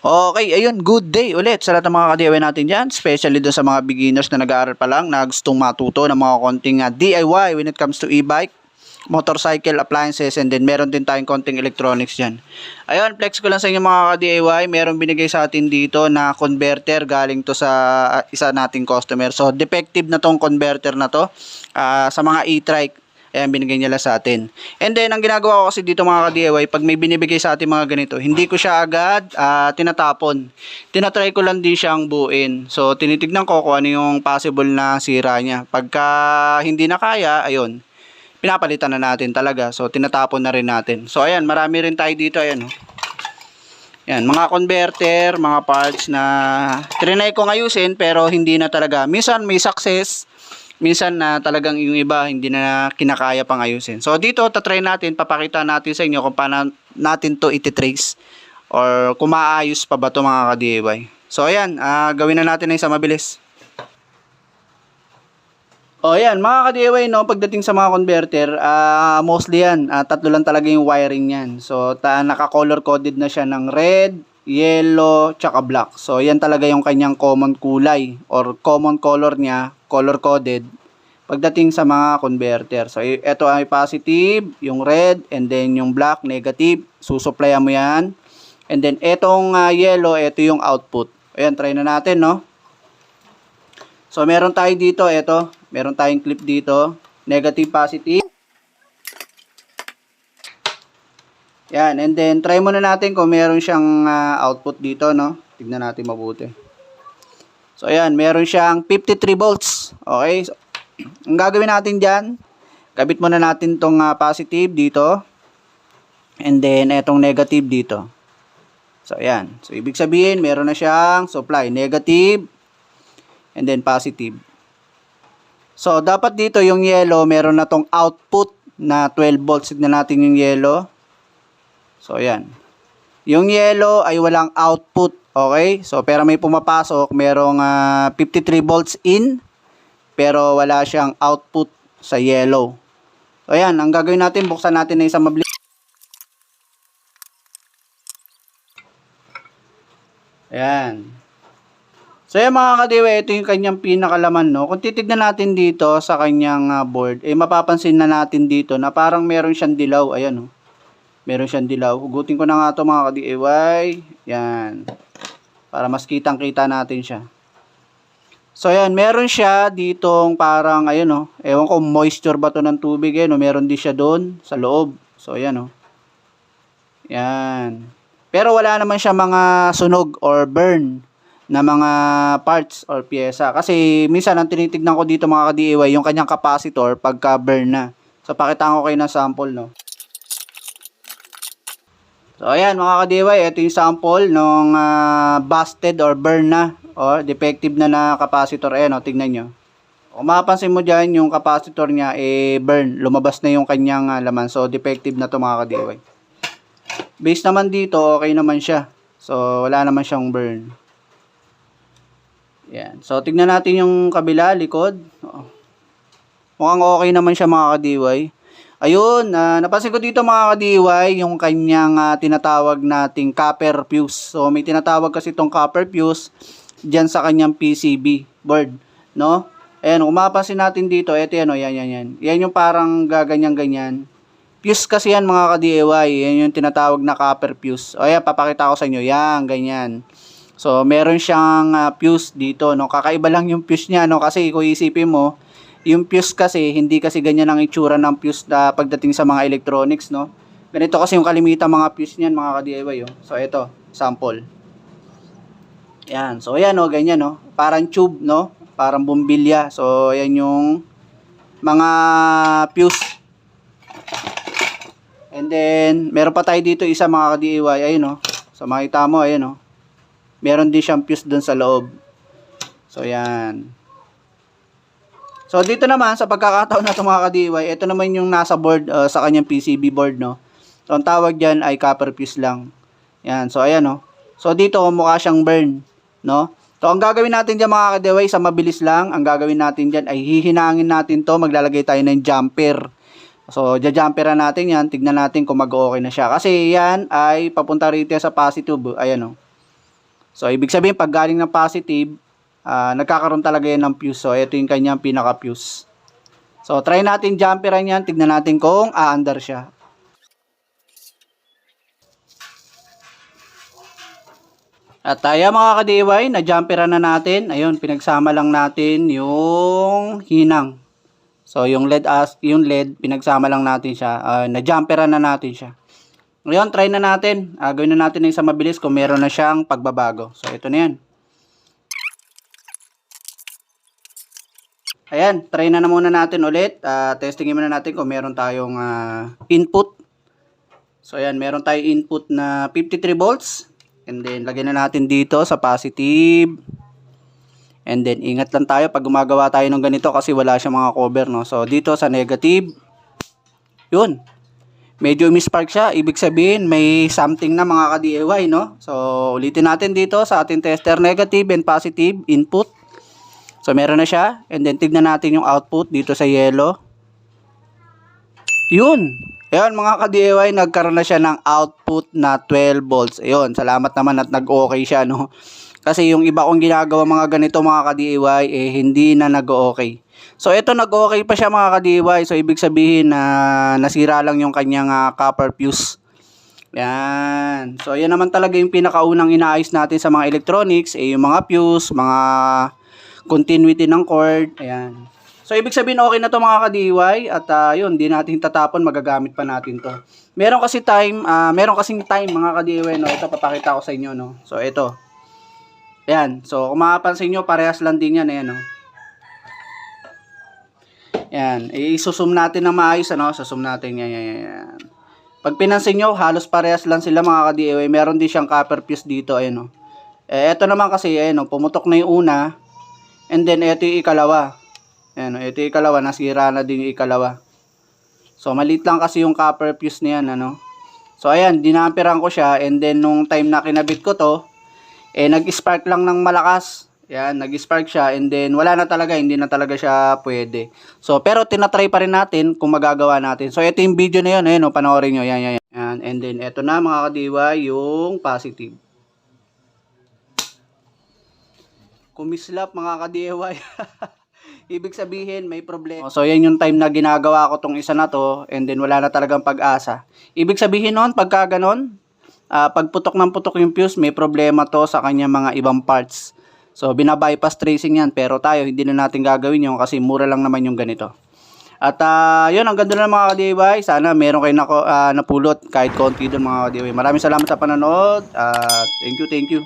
Okay, ayun, good day ulit sa lahat ng mga ka-DIY natin dyan, especially doon sa mga beginners na nag-aaral pa lang, na gustong matuto ng mga konting ah, DIY when it comes to e-bike, motorcycle, appliances, and then meron din tayong konting electronics dyan. Ayun, flex ko lang sa inyo mga ka-DIY, meron binigay sa atin dito na converter galing to sa ah, isa nating customer. So, defective na tong converter na to ah, sa mga e-trike. Ayan, binigay nila sa atin. And then, ang ginagawa ko kasi dito mga ka-DIY, pag may binibigay sa atin mga ganito, hindi ko siya agad ah, tinatapon. Tinatry ko lang din siyang buuin. So, tinitignan ko kung ano yung possible na sira niya. Pagka hindi na kaya, ayun, pinapalitan na natin talaga. So, tinatapon na rin natin. So, ayan, marami rin tayo dito. Ayan, oh. Yan, mga converter, mga parts na trinay kong ayusin pero hindi na talaga. Minsan may success, minsan na talagang yung iba hindi na kinakaya pang ayusin. So dito tatry natin, papakita natin sa inyo kung paano natin to ititrace or kung maayos pa ba to mga ka-DIY. So ayan, ah, gawin na natin na isa mabilis. O yan, mga ka-DIY, no, pagdating sa mga converter, ah mostly yan, ah, tatlo lang talaga yung wiring yan. So, ta naka-color coded na siya ng red, yellow, tsaka black. So, yan talaga yung kanyang common kulay or common color niya, color coded pagdating sa mga converter. So, ito ay positive, yung red, and then yung black, negative. Susuplayan mo yan. And then, etong ah, yellow, ito yung output. Ayan, try na natin, no? So, meron tayo dito, ito. Meron tayong clip dito. Negative, positive. Yan, and then try muna natin kung meron siyang ah, output dito, no? Tignan natin mabuti. So, ayan, meron siyang 53 volts. Okay? So, ang gagawin natin dyan, kabit muna natin tong ah, positive dito. And then, etong negative dito. So, ayan. So, ibig sabihin, meron na siyang supply. Negative, and then positive. So, dapat dito yung yellow, meron na tong output na 12 volts. Tignan natin yung yellow. So, ayan. Yung yellow ay walang output. Okay? So, pero may pumapasok. Merong ah, 53 volts in. Pero wala siyang output sa yellow. So, ayan. Ang gagawin natin, buksan natin na isang mabli. Ayan. So yung mga kadiwa, ito yung kanyang pinakalaman, no? Kung titignan natin dito sa kanyang ah, board, eh mapapansin na natin dito na parang meron siyang dilaw. Ayan, no? Meron siyang dilaw. Hugutin ko na nga to mga ka-DIY. Yan. Para mas kitang-kita natin siya. So, ayan. Meron siya ditong parang, ayun, no? Ewan ko, moisture ba to ng tubig, eh, no? Meron din siya doon sa loob. So, ayan, no? Yan. Pero wala naman siya mga sunog or burn na mga parts or pyesa. Kasi minsan ang tinitignan ko dito mga ka-DIY, yung kanyang capacitor pagka burn na. So pakitaan ko kayo ng sample, no. So ayan mga ka-DIY, ito yung sample ng busted or burn na or defective na na capacitor. Ayan, oh, tignan nyo. Kung mapapansin mo dyan, yung capacitor niya, eh, burn. Lumabas na yung kanyang ah, laman. So, defective na to mga ka-DIY. Base naman dito, okay naman siya. So, wala naman siyang burn. Yan. So, tignan natin yung kabila, likod. Oo. Mukhang okay naman siya mga ka-DIY. Ayun, ah, napansin ko dito mga ka-DIY, yung kanyang ah, tinatawag nating copper fuse. So, may tinatawag kasi itong copper fuse dyan sa kanyang PCB board. No? Ayan, kung natin dito, eto yan, oh, yan, yan, yan. Yan yung parang gaganyan-ganyan. Fuse kasi yan mga ka-DIY. Yan yung tinatawag na copper fuse. O ayan, papakita ko sa inyo. Yan, ganyan. So, meron siyang ah, fuse dito, no? Kakaiba lang yung fuse niya, no? Kasi kung isipin mo, yung fuse kasi, hindi kasi ganyan ang itsura ng fuse na pagdating sa mga electronics, no? Ganito kasi yung kalimitan mga fuse niyan, mga ka-DIY, oh. So, ito, sample. Yan. So, ayan, no? Ganyan, no? Parang tube, no? Parang bumbilya. So, ayan yung mga fuse. And then, meron pa tayo dito isa mga ka-DIY, ayun, no? So, makita mo, ayun, no? meron din siyang fuse dun sa loob. So, yan. So, dito naman, sa pagkakataon na mga ka-DIY, ito naman yung nasa board, uh, sa kanyang PCB board, no? So, ang tawag dyan ay copper fuse lang. Yan. So, ayan, no? So, dito, mukha siyang burn, no? So, ang gagawin natin dyan mga ka-DIY, sa mabilis lang, ang gagawin natin dyan ay hihinangin natin to maglalagay tayo ng jumper. So, jajumperan natin yan, tignan natin kung mag-okay na siya. Kasi yan ay papunta rito sa positive, ayan, no? So, ibig sabihin, pag galing ng positive, ah, nagkakaroon talaga yan ng fuse. So, ito yung kanyang pinaka-fuse. So, try natin jumperan yan. Tignan natin kung aandar siya. At tayo mga ka-DIY, na-jumperan na natin. Ayun, pinagsama lang natin yung hinang. So, yung LED, as, yung LED, pinagsama lang natin siya. Uh, na-jumperan na natin siya. Ngayon, try na natin. Uh, gawin na natin yung sa mabilis kung meron na siyang pagbabago. So, ito na yan. Ayan, try na na muna natin ulit. Uh, testingin muna natin kung meron tayong uh, input. So, ayan, meron tayong input na 53 volts. And then, lagyan na natin dito sa positive. And then, ingat lang tayo pag gumagawa tayo ng ganito kasi wala siyang mga cover, no? So, dito sa negative, yun. Medyo mispark siya. Ibig sabihin, may something na mga ka-DIY, no? So, ulitin natin dito sa ating tester, negative and positive input. So, meron na siya. And then, tignan natin yung output dito sa yellow. Yun. Ayun, mga ka-DIY, nagkaroon na siya ng output na 12 volts. Ayun, salamat naman at nag-okay siya, no? Kasi yung iba kong ginagawa mga ganito, mga ka-DIY, eh, hindi na nag-okay. So, ito nag-okay pa siya, mga ka-DIY. So, ibig sabihin na nasira lang yung kanyang uh, copper fuse. Yan. So, yan naman talaga yung pinakaunang inaayos natin sa mga electronics, eh, yung mga fuse, mga continuity ng cord. Ayan. So, ibig sabihin okay na to mga ka-DIY at uh, yun, di natin tatapon, magagamit pa natin to. Meron kasi time, uh, meron kasing time mga ka-DIY, no? Ito, papakita ko sa inyo, no? So, ito. Ayan. So, kung makapansin nyo, parehas lang din yan, ayan, no? Yan. I-susum natin na maayos, ano? Susum natin, yan, yan, yan. Pag pinansin nyo, halos parehas lang sila mga ka-DIY. Meron din siyang copper fuse dito, ayan, no? Eh, ito naman kasi, ayan, no? Pumutok na yung una. And then, ito yung ikalawa. Ayan, ito yung ikalawa, nasira na din yung ikalawa. So, maliit lang kasi yung copper fuse niyan, ano. So, ayan, dinamperan ko siya, and then, nung time na kinabit ko to, eh, nag-spark lang ng malakas. Ayan, nag-spark siya, and then, wala na talaga, hindi na talaga siya pwede. So, pero, tinatry pa rin natin kung magagawa natin. So, ito yung video na yun, ayan, oh, panoorin nyo, yan, yan, yan. Ayan, and then, ito na, mga kadiwa, yung positive. Kumislap, mga ka-DIY. Ibig sabihin, may problema. So, yan yung time na ginagawa ko tong isa na to, and then wala na talagang pag-asa. Ibig sabihin nun, pagka ganon, uh, pagputok ng putok yung fuse, may problema to sa kanya mga ibang parts. So, binabypass tracing yan, pero tayo, hindi na natin gagawin yun kasi mura lang naman yung ganito. At uh, yun, ang ganda na mga ka-DIY. Sana meron kayo na, uh, napulot kahit konti doon mga ka-DIY. Maraming salamat sa panonood. Uh, thank you, thank you.